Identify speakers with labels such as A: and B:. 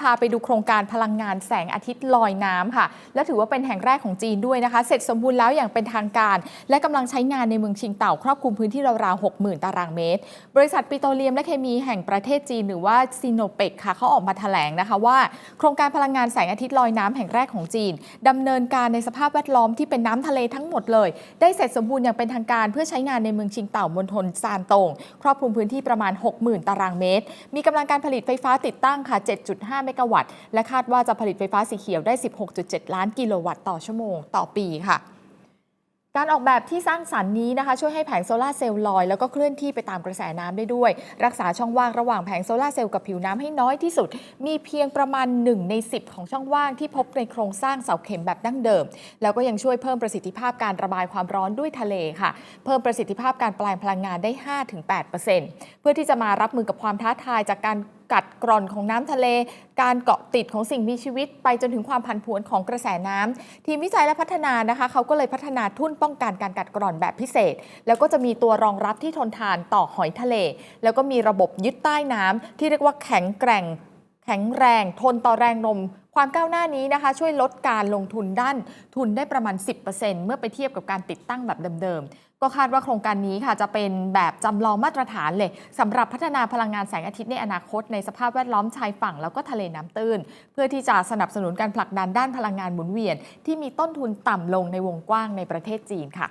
A: พาไปดูโครงการพลังงานแสงอาทิตย์ลอยน้ำค่ะ และถือว่าเป็นแห่งแรกของจีนด้วยนะคะ เสร็จสมบูรณ์แล้วอย่างเป็นทางการ และกำลังใช้งานในเมืองชิงเต่าครอบคลุมพื้นที่ราวๆ60,000 ตารางเมตร บริษัทปิโตรเลียมและเคมีแห่งประเทศจีนหรือว่าซีโนเปกค่ะเขาออกมาแถลงนะคะว่า โครงการพลังงานแสงอาทิตย์ลอยน้ำแห่งแรกของจีนดำเนินการในสภาพแวดล้อมที่เป็นน้ำทะเลทั้งหมดเลย ได้เสร็จสมบูรณ์อย่างเป็นทางการเพื่อใช้งานในเมืองชิงเต่ามณฑลซานตงครอบคลุมพื้นที่ประมาณ 60,000 ตารางเมตร มีกำลังการผลิตไฟฟ้าติดตั้งค่ะ 7.5 เมกะวัตต์ และคาดว่าจะผลิตไฟฟ้าสีเขียวได้ 16.7 ล้านกิโลวัตต์ต่อชั่วโมงต่อปีค่ะการออกแบบที่สร้างสรรค์นี้นะคะ ช่วยให้แผงโซลาเซลล์ลอย แล้วก็เคลื่อนที่ไปตามกระแสน้ำได้ด้วย รักษาช่องว่างระหว่างแผงโซลาเซลล์กับผิวน้ำให้น้อยที่สุด มีเพียงประมาณ 1 ใน 10 ของช่องว่างที่พบในโครงสร้างเสาเข็มแบบดั้งเดิม แล้วก็ยังช่วยเพิ่มประสิทธิภาพการระบายความร้อนด้วยทะเลค่ะ เพิ่มประสิทธิภาพการแปลงพลังงานได้ 5-8%เพื่อที่จะมารับมือกับความท้าทายจากการ กัดกร่อนของน้ำทะเล การเกาะติดของสิ่งมีชีวิต ไปจนถึงความผันผวนของกระแสน้ำทีมวิจัยและพัฒนานะคะ เขาก็เลยพัฒนาทุ่นป้องกันการกัดกร่อนแบบพิเศษ แล้วก็จะมีตัวรองรับที่ทนทานต่อหอยทะเล แล้วก็มีระบบยึดใต้น้ำที่เรียกว่าแข็งแกร่ง ข็งแรง ทนต่อแรงลมความก้าวหน้านี้นะคะ ช่วยลดการลงทุนด้านทุนได้ประมาณ 10%เมื่อไปเทียบกับการติดตั้งแบบเดิมๆ ก็คาดว่าโครงการนี้ค่ะจะเป็นแบบจำลองมาตรฐานเลยสำหรับพัฒนาพลังงานแสงอาทิตย์ในอนาคตในสภาพแวดล้อมชายฝั่งแล้วก็ทะเลน้ำตื้น เพื่อที่จะสนับสนุนการผลักดันด้านพลังงานหมุนเวียน ที่มีต้นทุนต่ำลงในวงกว้างในประเทศจีนค่ะ